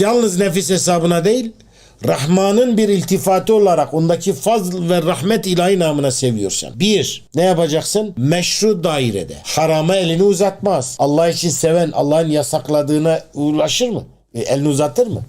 Yalnız nefis hesabına değil, Rahman'ın bir iltifatı olarak ondaki fazl ve rahmet ilahi namına seviyorsan. Bir, ne yapacaksın? Meşru dairede. Harama elini uzatmaz. Allah için seven Allah'ın yasakladığına ulaşır mı? E, elini uzatır mı?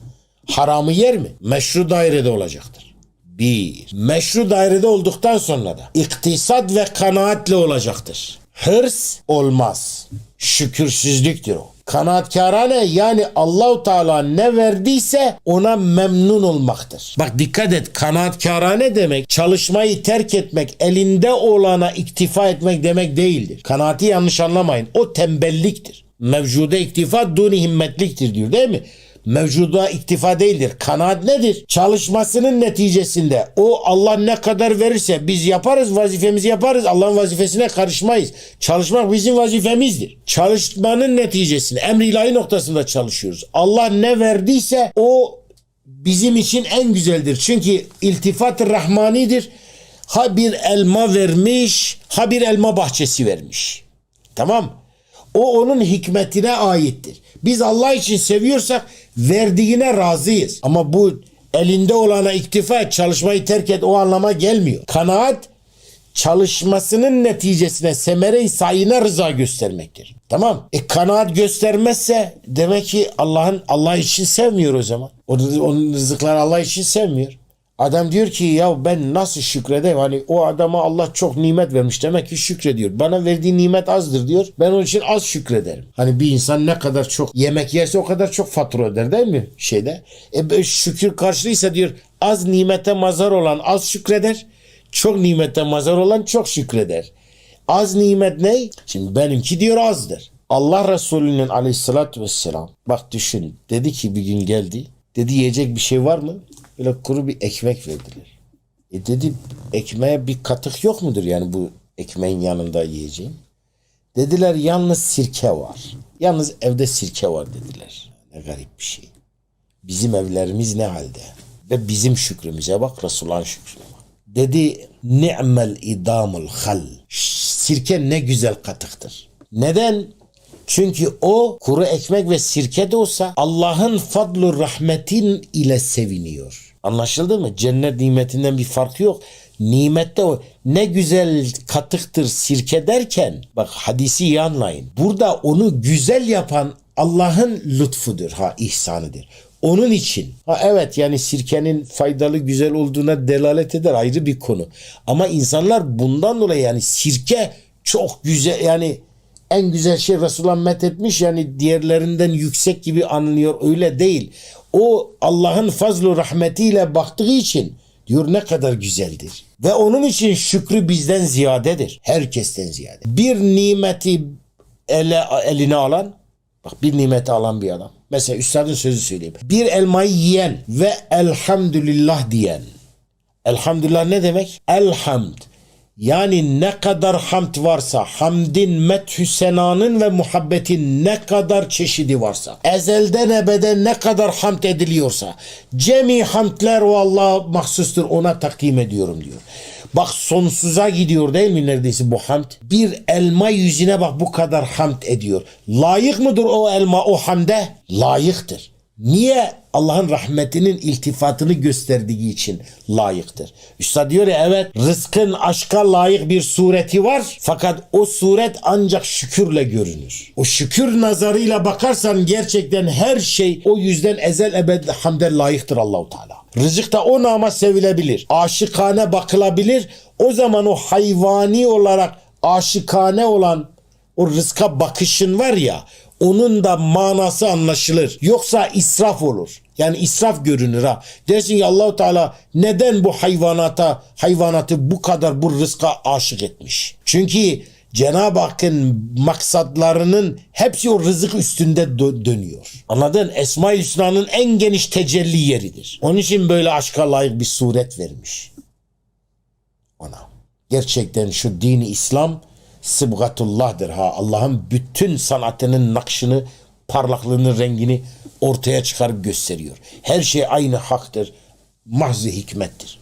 Haramı yer mi? Meşru dairede olacaktır. Bir. Meşru dairede olduktan sonra da iktisat ve kanaatle olacaktır. Hırs olmaz. Şükürsüzlüktür o. Kanaatkârane yani Allahu Teala ne verdiyse ona memnun olmaktır. Bak dikkat et kanaatkârane demek çalışmayı terk etmek, elinde olana iktifa etmek demek değildir. Kanaati yanlış anlamayın. O tembelliktir. Mevcuda iktifa duni himmetliktir diyor değil mi? Mevcuda iktifa değildir. Kanaat nedir? Çalışmasının neticesinde o Allah ne kadar verirse biz yaparız vazifemizi yaparız. Allah'ın vazifesine karışmayız. Çalışmak bizim vazifemizdir. Çalışmanın neticesinde emri ilahi noktasında çalışıyoruz. Allah ne verdiyse o bizim için en güzeldir. Çünkü iltifat rahmanidir. Ha bir elma vermiş, ha bir elma bahçesi vermiş. Tamam O onun hikmetine aittir. Biz Allah için seviyorsak verdiğine razıyız. Ama bu elinde olana iktifa et, çalışmayı terk et o anlama gelmiyor. Kanaat çalışmasının neticesine semere-i sayine rıza göstermektir. Tamam. E kanaat göstermezse demek ki Allah'ın Allah için sevmiyor o zaman. O, onun rızıkları Allah için sevmiyor. Adam diyor ki ya ben nasıl şükredeyim? Hani o adama Allah çok nimet vermiş demek ki şükrediyor. Bana verdiği nimet azdır diyor. Ben onun için az şükrederim. Hani bir insan ne kadar çok yemek yerse o kadar çok fatura öder değil mi şeyde? E şükür karşılıysa diyor az nimete mazhar olan az şükreder. Çok nimete mazhar olan çok şükreder. Az nimet ne? Şimdi benimki diyor azdır. Allah Resulü'nün aleyhissalatü vesselam bak düşün dedi ki bir gün geldi. Dedi yiyecek bir şey var mı? Böyle kuru bir ekmek verdiler. E dedi ekmeğe bir katık yok mudur yani bu ekmeğin yanında yiyeceğim? Dediler yalnız sirke var. Yalnız evde sirke var dediler. Ne garip bir şey. Bizim evlerimiz ne halde? Ve bizim şükrümüze bak Resulullah'ın şükrüne bak. Dedi ni'mel idamul hal. Sirke ne güzel katıktır. Neden? Çünkü o kuru ekmek ve sirke de olsa Allah'ın fadlu rahmetin ile seviniyor. Anlaşıldı mı? Cennet nimetinden bir farkı yok. Nimette o ne güzel katıktır sirke derken bak hadisi iyi anlayın. Burada onu güzel yapan Allah'ın lütfudur ha ihsanıdır. Onun için ha evet yani sirkenin faydalı güzel olduğuna delalet eder ayrı bir konu. Ama insanlar bundan dolayı yani sirke çok güzel yani en güzel şey Resulullah methetmiş yani diğerlerinden yüksek gibi anılıyor öyle değil. O Allah'ın fazlu rahmetiyle baktığı için diyor ne kadar güzeldir. Ve onun için şükrü bizden ziyadedir. Herkesten ziyade. Bir nimeti ele, eline alan bak bir nimeti alan bir adam. Mesela üstadın sözü söyleyeyim. Bir elmayı yiyen ve elhamdülillah diyen. Elhamdülillah ne demek? Elhamd. Yani ne kadar hamd varsa, hamdin, methü senanın ve muhabbetin ne kadar çeşidi varsa, ezelden ebeden ne kadar hamd ediliyorsa, cemi hamdler o Allah'a mahsustur ona takdim ediyorum diyor. Bak sonsuza gidiyor değil mi neredeyse bu hamd? Bir elma yüzüne bak bu kadar hamd ediyor. Layık mıdır o elma o hamde? Layıktır. Niye? Allah'ın rahmetinin iltifatını gösterdiği için layıktır. Üstad diyor ya evet rızkın aşka layık bir sureti var fakat o suret ancak şükürle görünür. O şükür nazarıyla bakarsan gerçekten her şey o yüzden ezel ebed hamde layıktır Allahu Teala. Rızık da o nama sevilebilir. Aşıkane bakılabilir. O zaman o hayvani olarak aşıkane olan o rızka bakışın var ya onun da manası anlaşılır. Yoksa israf olur. Yani israf görünür ha. Dersin ki Allahu Teala neden bu hayvanata hayvanatı bu kadar bu rızka aşık etmiş? Çünkü Cenab-ı Hakk'ın maksatlarının hepsi o rızık üstünde dö- dönüyor. Anladın? Esma-i Hüsna'nın en geniş tecelli yeridir. Onun için böyle aşka layık bir suret vermiş. Ona. Gerçekten şu dini İslam sıbgatullah'dır ha. Allah'ın bütün sanatının nakşını, parlaklığının rengini ortaya çıkarıp gösteriyor. Her şey aynı haktır. Mahzı hikmettir.